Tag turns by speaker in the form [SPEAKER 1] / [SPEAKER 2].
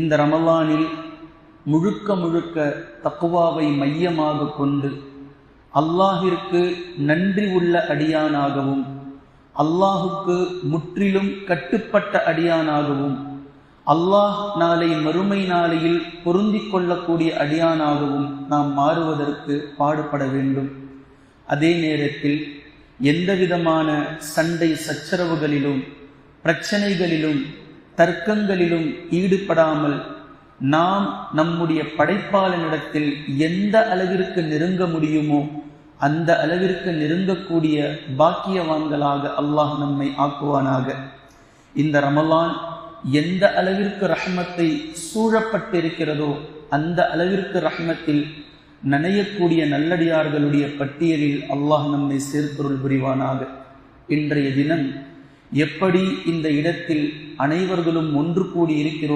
[SPEAKER 1] இந்த ரமலானில் முழுக்க முழுக்க தக்குவாவை மையமாக கொண்டு அல்லாஹிற்கு நன்றி உள்ள அடியானாகவும் அல்லாஹுக்கு முற்றிலும் கட்டுப்பட்ட அடியானாகவும் அல்லாஹ் நாளை மறுமை நாளையில் பொருந்தி கொள்ளக்கூடிய அடியானாகவும் நாம் மாறுவதற்கு பாடுபட வேண்டும். அதே நேரத்தில் எந்தவிதமான சண்டை சச்சரவுகளிலும் பிரச்சனைகளிலும் தர்க்கங்களிலும் ஈடுபடாமல் நாம் நம்முடைய படைப்பாளனிடத்தில் எந்த அளவிற்கு நெருங்க முடியுமோ அந்த அளவிற்கு நெருங்கக்கூடிய பாக்கியவான்களாக அல்லாஹ் நம்மை ஆக்குவானாக. இந்த ரமலான் எந்த அளவிற்கு ரஹ்மத்தை சூழப்பட்டிருக்கிறதோ அந்த அளவிற்கு ரஹ்மத்தில் நனையக்கூடிய நல்லடியார்களுடைய பட்டியலில் அல்லாஹ் நம்மை சேர்ப்பொருள் புரிவானாக. இன்றைய தினம் எப்படி இந்த இடத்தில் அனைவர்களும் ஒன்று கூடி இருக்கிறோம்.